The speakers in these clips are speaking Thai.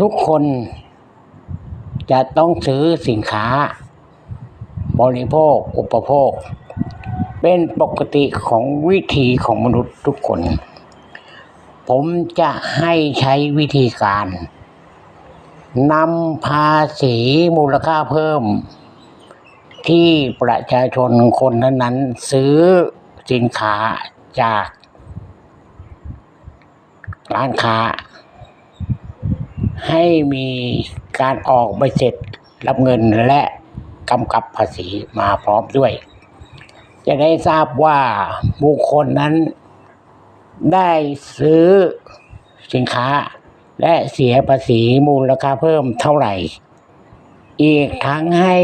ทุกคนจะต้องซื้อสินค้า บริโภค อุปโภค เป็นปกติของวิถีของมนุษย์ทุกคน ผมจะให้ใช้วิธีการนำภาษีมูลค่าเพิ่ม ที่ประชาชนคนนั้นๆ ซื้อสินค้าจากร้านค้า ให้มีการออกใบเสร็จรับเงินและกำกับภาษีมาพร้อมด้วย จะได้ทราบว่าบุคคลนั้นได้ซื้อสินค้าและเสียภาษีมูลค่าเพิ่มเท่าไหร่ อีกทั้งให้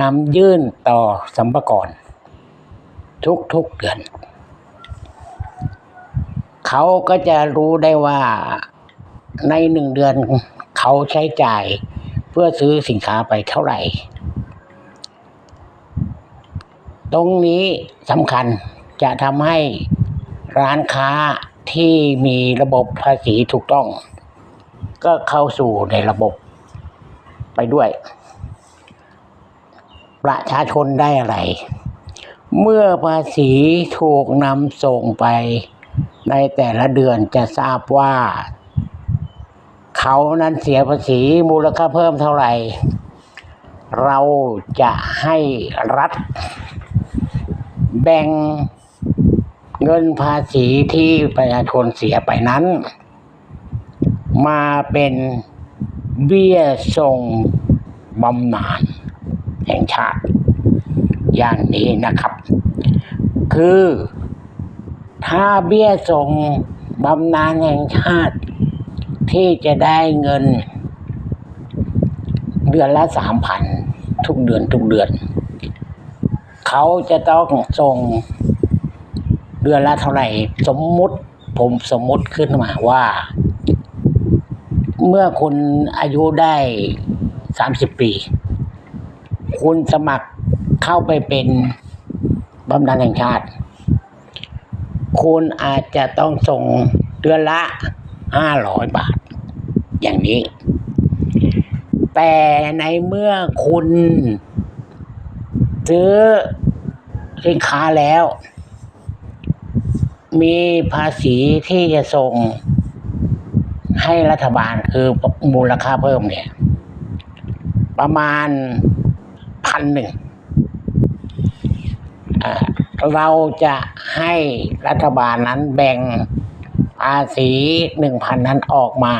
นำยื่นต่อสัมภากรทุกๆเดือน เขาก็จะรู้ได้ว่า ในหนึ่งเดือนเขาใช้จ่ายเพื่อซื้อสินค้าไปเท่าไหร่ ตรงนี้สำคัญจะทำให้ร้านค้าที่มีระบบภาษีถูกต้อง ก็เข้าสู่ในระบบไปด้วย ประชาชนได้อะไร เมื่อภาษีถูกนำส่งไปในแต่ละเดือนจะทราบว่า เขานั้นเสียภาษีมูลค่าเพิ่มเท่าไหร่ เราจะให้รัฐ แบ่งเงินภาษีที่ประชาชนเสียไปนั้น มาเป็นเบี้ยส่งบำนาญแห่งชาติ อย่างนี้นะครับ คือถ้าเบี้ยส่งบำนาญแห่งชาติ ที่จะได้เงิน เดือนละสามพันทุกเดือนทุกเดือน เขาจะต้องส่งเดือนละเท่าไหร่ สมมุติผมสมมุติขึ้นมาว่า เมื่อคุณอายุได้สามสิบปี คุณสมัครเข้าไปเป็นบำนาญแห่งชาติ คุณอาจจะต้องส่งเดือนละ ห้าร้อยบาท อย่างนี้ แต่ในเมื่อคุณซื้อสินค้าแล้ว มีภาษีที่จะส่งให้รัฐบาลคือมูลค่าเพิ่มเนี่ย ประมาณพันหนึ่งเราจะให้รัฐบาลนั้นแบ่ง ภาษีหนึ่งพันนั้นออกมา